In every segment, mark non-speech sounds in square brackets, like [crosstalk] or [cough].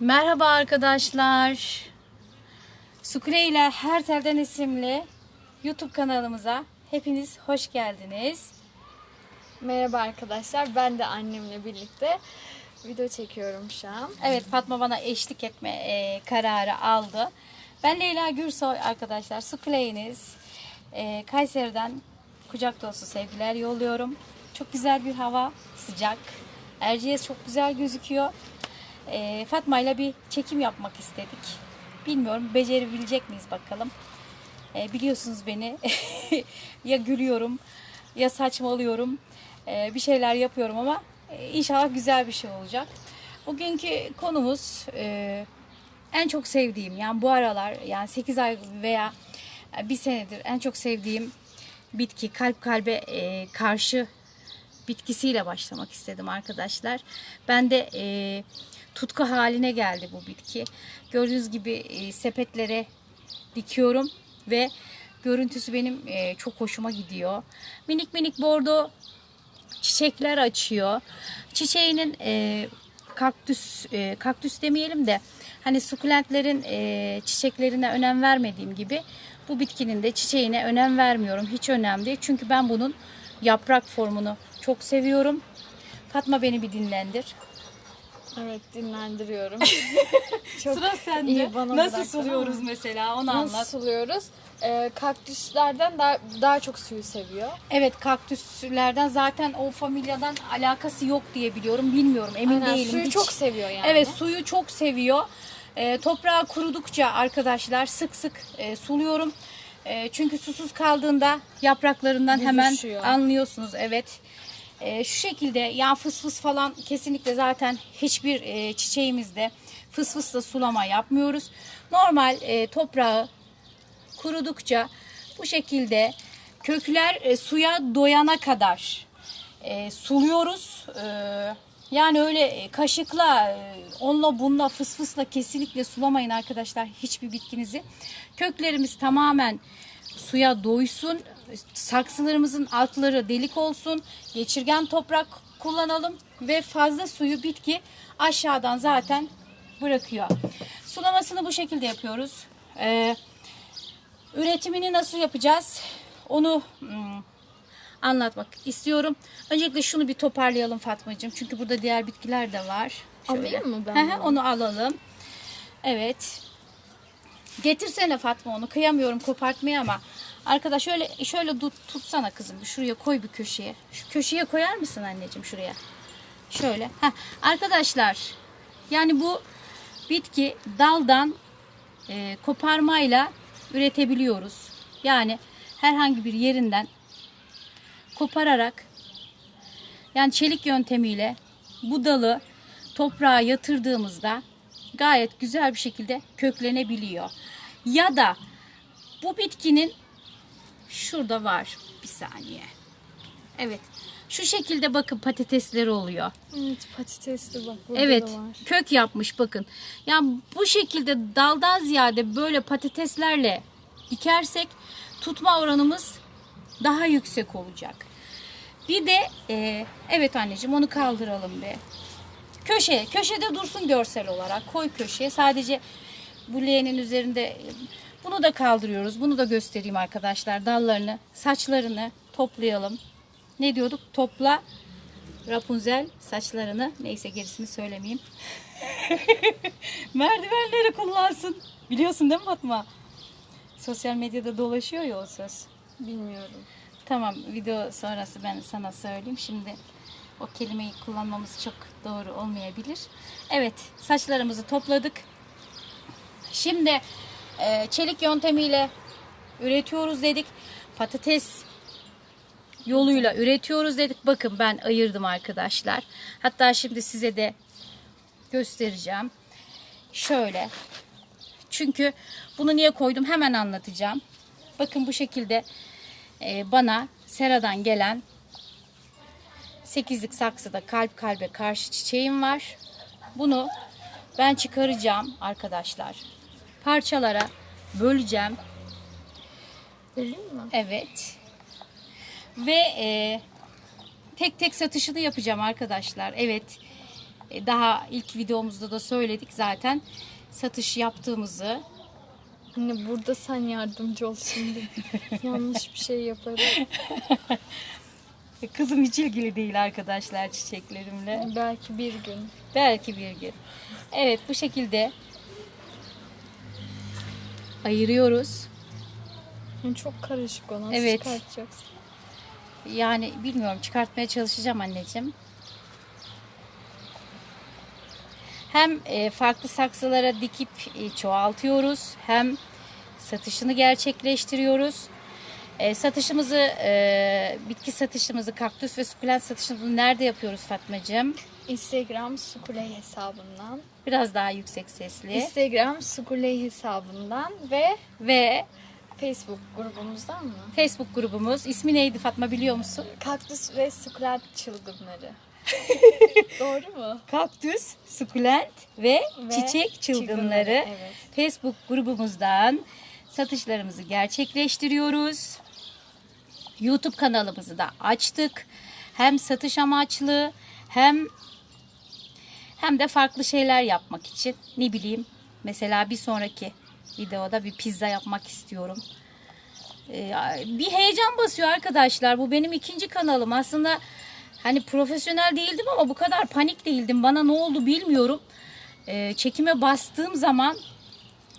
Merhaba arkadaşlar. Sukule ile Her Telden isimli YouTube kanalımıza hepiniz hoş geldiniz. Merhaba arkadaşlar. Ben de annemle birlikte video çekiyorum şu an. Evet Fatma bana eşlik etme e, kararı aldı. Ben Leyla Gürsoy arkadaşlar. Sukule'iniz e, Kayseri'den kucak dolusu sevgiler yolluyorum. Çok güzel bir hava, sıcak. Erciyes çok güzel gözüküyor. E, Fatma ile bir çekim yapmak istedik. Bilmiyorum becerebilecek miyiz bakalım. E, biliyorsunuz beni. [laughs] ya gülüyorum ya saçmalıyorum. E, bir şeyler yapıyorum ama e, inşallah güzel bir şey olacak. Bugünkü konumuz e, en çok sevdiğim yani bu aralar yani 8 ay veya bir senedir en çok sevdiğim bitki kalp kalbe e, karşı bitkisiyle başlamak istedim arkadaşlar. Ben de e, tutku haline geldi bu bitki. Gördüğünüz gibi e, sepetlere dikiyorum ve görüntüsü benim e, çok hoşuma gidiyor. Minik minik bordo çiçekler açıyor. Çiçeğinin e, kaktüs e, kaktüs demeyelim de hani sukulentlerin e, çiçeklerine önem vermediğim gibi bu bitkinin de çiçeğine önem vermiyorum. Hiç önemli değil. Çünkü ben bunun yaprak formunu çok seviyorum. Fatma beni bir dinlendir. Evet dinlendiriyorum. [laughs] Çok Sıra sende. iyi bana Nasıl bıraktın suluyoruz ama. mesela onu Nasıl anlat. suluyoruz? Ee, kaktüslerden daha, daha çok suyu seviyor. Evet kaktüslerden zaten o familyadan alakası yok diye biliyorum. Bilmiyorum emin Aynen, değilim. suyu Hiç- çok seviyor yani. Evet suyu çok seviyor. E, toprağı kurudukça arkadaşlar sık sık e, suluyorum. E, çünkü susuz kaldığında yapraklarından hemen Büzüşüyor. anlıyorsunuz. Evet. E, şu şekilde ya fıs fıs falan kesinlikle zaten hiçbir e, çiçeğimizde fıs fısla sulama yapmıyoruz. Normal e, toprağı kurudukça bu şekilde kökler e, suya doyana kadar e, suluyoruz. E, yani öyle e, kaşıkla, e, onunla bununla fıs fısla kesinlikle sulamayın arkadaşlar hiçbir bitkinizi. Köklerimiz tamamen suya doysun. Saksılarımızın altları delik olsun. Geçirgen toprak kullanalım ve fazla suyu bitki aşağıdan zaten bırakıyor. Sulamasını bu şekilde yapıyoruz. Ee, Üretimini nasıl yapacağız? Onu hmm, anlatmak istiyorum. Öncelikle şunu bir toparlayalım Fatmacığım. Çünkü burada diğer bitkiler de var. Alayım mı ben bunu? onu alalım. Evet. Getirsene Fatma onu. Kıyamıyorum kopartmaya ama. Arkadaş şöyle şöyle tut, tutsana kızım. Şuraya koy bir köşeye. Şu köşeye koyar mısın anneciğim şuraya? Şöyle. Heh. Arkadaşlar yani bu bitki daldan e, koparmayla üretebiliyoruz. Yani herhangi bir yerinden kopararak yani çelik yöntemiyle bu dalı toprağa yatırdığımızda gayet güzel bir şekilde köklenebiliyor. Ya da bu bitkinin şurada var bir saniye. Evet. Şu şekilde bakın patatesleri oluyor. Evet patatesli bak burada Evet da var. kök yapmış bakın. Yani bu şekilde daldan ziyade böyle patateslerle dikersek tutma oranımız daha yüksek olacak. Bir de e, evet anneciğim onu kaldıralım bir. Köşe, köşede dursun görsel olarak. Koy köşeye. Sadece bu leğenin üzerinde bunu da kaldırıyoruz. Bunu da göstereyim arkadaşlar. Dallarını, saçlarını toplayalım. Ne diyorduk? Topla Rapunzel saçlarını neyse gerisini söylemeyeyim. [laughs] Merdivenleri kullansın. Biliyorsun değil mi Fatma? Sosyal medyada dolaşıyor ya o söz. Bilmiyorum. Tamam video sonrası ben sana söyleyeyim. Şimdi o kelimeyi kullanmamız çok doğru olmayabilir. Evet saçlarımızı topladık. Şimdi e, çelik yöntemiyle üretiyoruz dedik. Patates yoluyla üretiyoruz dedik. Bakın ben ayırdım arkadaşlar. Hatta şimdi size de göstereceğim. Şöyle. Çünkü bunu niye koydum hemen anlatacağım. Bakın bu şekilde e, bana seradan gelen 8'lik saksıda kalp kalbe karşı çiçeğim var. Bunu ben çıkaracağım arkadaşlar. Parçalara böleceğim. Vereyim mi? Evet. Ve e, tek tek satışını yapacağım arkadaşlar. Evet. E, Daha ilk videomuzda da söyledik zaten satış yaptığımızı. Anne burada sen yardımcı ol şimdi. [laughs] Yanlış bir şey yaparım. [laughs] Kızım hiç ilgili değil arkadaşlar çiçeklerimle. Belki bir gün. Belki bir gün. Evet bu şekilde ayırıyoruz. Çok karışık o nasıl Evet. çıkartacaksın? Yani bilmiyorum çıkartmaya çalışacağım anneciğim. Hem e, farklı saksılara dikip e, çoğaltıyoruz hem satışını gerçekleştiriyoruz. E, satışımızı, bitki satışımızı, kaktüs ve sukulent satışımızı nerede yapıyoruz Fatmacığım? Instagram Sukuley hesabından. Biraz daha yüksek sesli. Instagram Sukuley hesabından ve Ve Facebook grubumuzdan mı? Facebook grubumuz. İsmi neydi Fatma biliyor musun? Kaktüs ve sukulent çılgınları. [laughs] Doğru mu? Kaktüs, sukulent ve, Ve çiçek çılgınları. çılgınları, evet. Facebook grubumuzdan satışlarımızı gerçekleştiriyoruz. YouTube kanalımızı da açtık. Hem satış amaçlı hem hem de farklı şeyler yapmak için. Ne bileyim mesela bir sonraki videoda bir pizza yapmak istiyorum. Ee, bir heyecan basıyor arkadaşlar. Bu benim ikinci kanalım. Aslında hani profesyonel değildim ama bu kadar panik değildim. Bana ne oldu bilmiyorum. Ee, çekime bastığım zaman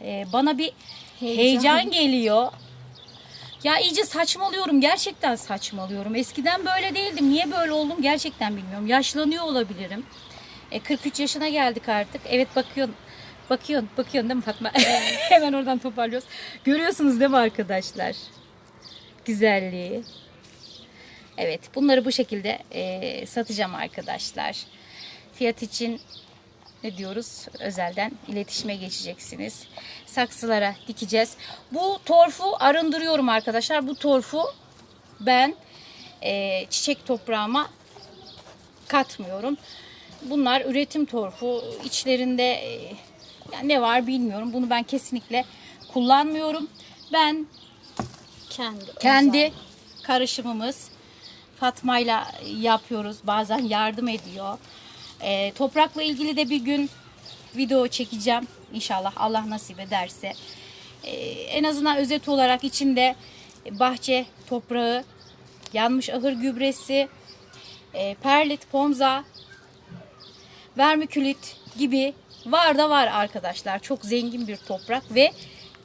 e, bana bir Heyecan. heyecan geliyor. Ya iyice saçmalıyorum. Gerçekten saçmalıyorum. Eskiden böyle değildim. Niye böyle oldum gerçekten bilmiyorum. Yaşlanıyor olabilirim. E, 43 yaşına geldik artık. Evet bakıyorsun. Bakıyorsun, bakıyorsun değil mi Fatma? [laughs] Hemen oradan toparlıyoruz. Görüyorsunuz değil mi arkadaşlar? Güzelliği. Evet, bunları bu şekilde e, satacağım arkadaşlar. Fiyat için ne diyoruz? Özelden iletişime geçeceksiniz. Saksılara dikeceğiz. Bu torfu arındırıyorum arkadaşlar. Bu torfu ben e, çiçek toprağıma katmıyorum. Bunlar üretim torfu. İçlerinde e, yani ne var bilmiyorum. Bunu ben kesinlikle kullanmıyorum. Ben Kendi. kendi özel. karışımımız Fatma'yla yapıyoruz. Bazen yardım ediyor. Ee, toprakla ilgili de bir gün video çekeceğim. İnşallah Allah nasip ederse. Ee, en azından özet olarak içinde bahçe toprağı, yanmış ahır gübresi, e, perlit, pomza, vermikülit gibi var da var arkadaşlar. Çok zengin bir toprak ve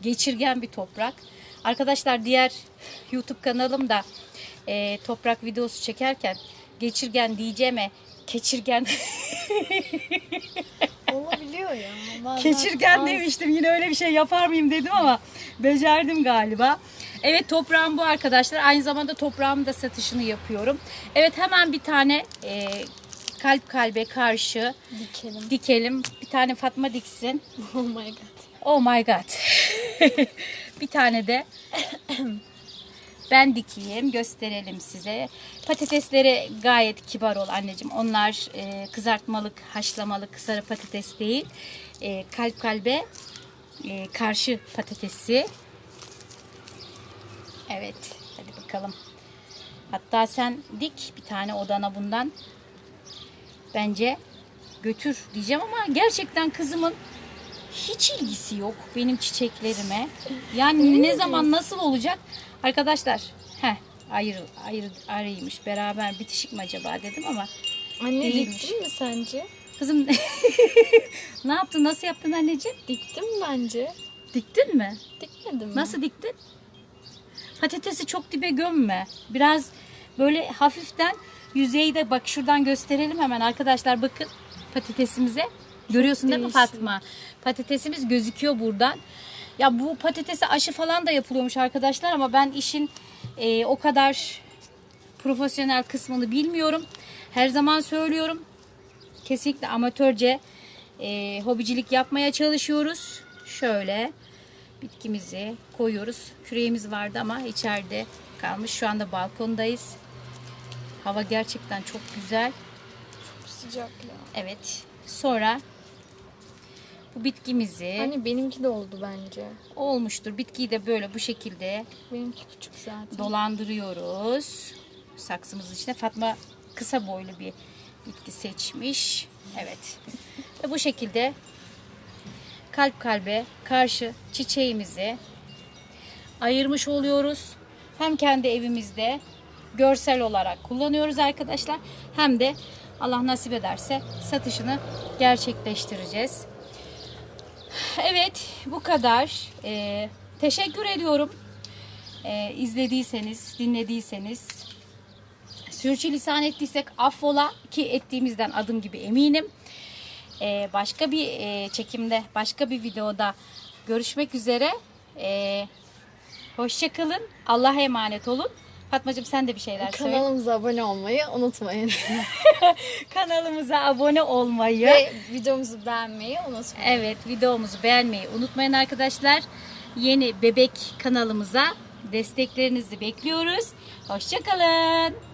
geçirgen bir toprak. Arkadaşlar diğer YouTube kanalımda e, toprak videosu çekerken geçirgen diyeceğime keçirgen [laughs] Olabiliyor ya. Bazen keçirgen az- demiştim. Yine öyle bir şey yapar mıyım dedim ama becerdim galiba. Evet toprağım bu arkadaşlar. Aynı zamanda toprağımın da satışını yapıyorum. Evet hemen bir tane e, kalp kalbe karşı Dikelim. dikelim. Bir tane Fatma diksin. Oh my god. Oh my god. [laughs] bir tane de ben dikeyim, gösterelim size. Patatesleri gayet kibar ol anneciğim. Onlar e, kızartmalık, haşlamalık sarı patates değil. E, kalp kalbe e, karşı patatesi. Evet, hadi bakalım. Hatta sen dik bir tane odana bundan. Bence götür diyeceğim ama gerçekten kızımın hiç ilgisi yok benim çiçeklerime. Yani ne zaman nasıl olacak? Arkadaşlar, heh, ayrı, ayrı, ayrıymış. Beraber bitişik mi acaba dedim ama Anne Değilmiş. diktin mi sence? kızım [laughs] ne yaptın? Nasıl yaptın anneciğim? Diktim bence. Diktin mi? Dikmedim mi? Nasıl diktin? Patatesi çok dibe gömme. Biraz böyle hafiften yüzeyde bak şuradan gösterelim hemen arkadaşlar bakın patatesimize. Görüyorsun değil mi. Fatma? Patatesimiz gözüküyor buradan. Ya bu patatese aşı falan da yapılıyormuş arkadaşlar ama ben işin e, o kadar profesyonel kısmını bilmiyorum. Her zaman söylüyorum. Kesinlikle amatörce e, hobicilik yapmaya çalışıyoruz. Şöyle bitkimizi koyuyoruz. Küreğimiz vardı ama içeride kalmış. Şu anda balkondayız. Hava gerçekten çok güzel. Çok sıcak ya. Evet. Sonra bu bitkimizi Anne benimki de oldu bence. olmuştur. Bitkiyi de böyle bu şekilde Benimki küçük zaten. dolandırıyoruz. Saksımızın içine Fatma kısa boylu bir bitki seçmiş. Evet. Ve bu şekilde kalp kalbe karşı çiçeğimizi ayırmış oluyoruz. Hem kendi evimizde görsel olarak kullanıyoruz arkadaşlar. Hem de Allah nasip ederse satışını gerçekleştireceğiz. Evet bu kadar. Ee, teşekkür ediyorum. Ee, izlediyseniz, dinlediyseniz. Sürçülisan ettiysek affola ki ettiğimizden adım gibi eminim. Ee, başka bir e, çekimde, başka bir videoda görüşmek üzere. Ee, Hoşçakalın. Allah'a emanet olun. Fatmacığım sen de bir şeyler söyle. Kanalımıza abone olmayı unutmayın. [laughs] Kanalımıza abone olmayı. Ve videomuzu beğenmeyi unutmayın. Evet videomuzu beğenmeyi unutmayın arkadaşlar. Yeni bebek kanalımıza desteklerinizi bekliyoruz. Hoşçakalın.